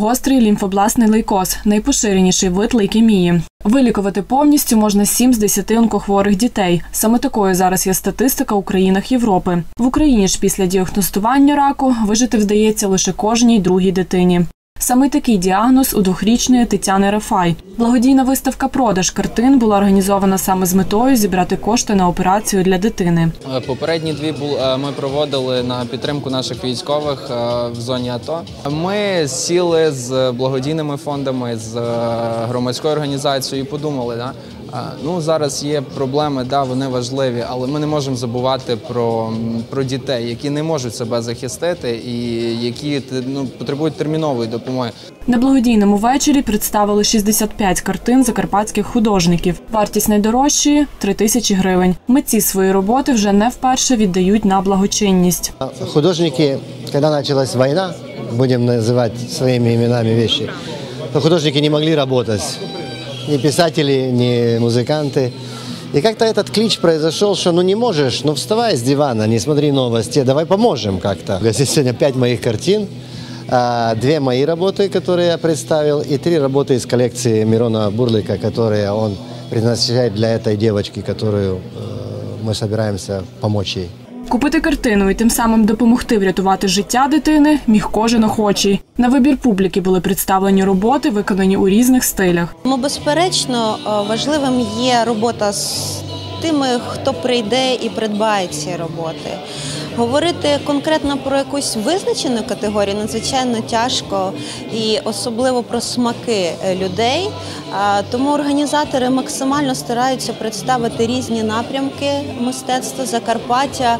гострий лімфобластний лейкоз найпоширеніший вид лейкемії. Вилікувати повністю можна 7 з 10 онкохворих дітей. Саме такою зараз є статистика у країнах Європи. В Україні ж після діагностування раку вижити вдається лише кожній другій дитині. Саме такий діагноз у двохрічної Тетяни Рафай. Благодійна виставка продаж картин була організована саме з метою зібрати кошти на операцію для дитини. Е, Попередні дві е, ми проводили на підтримку наших військових е, в зоні АТО. Ми сіли з благодійними фондами, з громадською організацією і подумали, да, ну зараз є проблеми, да, вони важливі, але ми не можемо забувати про, про дітей, які не можуть себе захистити і які ну, потребують термінової допомоги. На благодійному вечорі представили 65 картин закарпатських художників. Вартість найдорожчої 3 тисячі гривень. Митці свої роботи вже не вперше віддають на благочинність. Художники, когда началась война, будем называть своими именами вещи, то художники не могли работать. Ни писатели, ни музыканты. И как-то этот клич произошел, что ну не можешь, ну вставай с дивана, не смотри новости, давай поможем как-то. Здесь сегодня пять моих картин, а, две мои работы, которые я представил, и три работы из коллекции Мирона Бурлика, которые он предназначает для этой девочки, которую э, мы собираемся помочь ей. Купити картину і тим самим допомогти врятувати життя дитини міг кожен охочий. На вибір публіки були представлені роботи, виконані у різних стилях. Ну, безперечно, е, важливим є робота з тими, хто прийде і придбає ці роботи. Говорити конкретно про якусь визначену категорію надзвичайно тяжко і особливо про смаки е, людей. Тому організатори максимально стараються представити різні напрямки мистецтва Закарпаття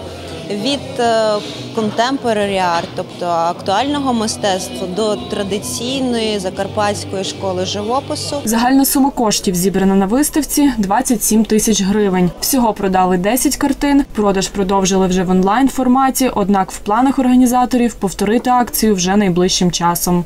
від е, contemporary art, тобто актуального мистецтва, до традиційної закарпатської школи живопису. Загальна сума коштів зібрана на виставці 27 тисяч гривень. Всього продали 10 картин. Продаж продовжили вже в онлайн форматі. Однак в планах організаторів повторити акцію вже найближчим часом.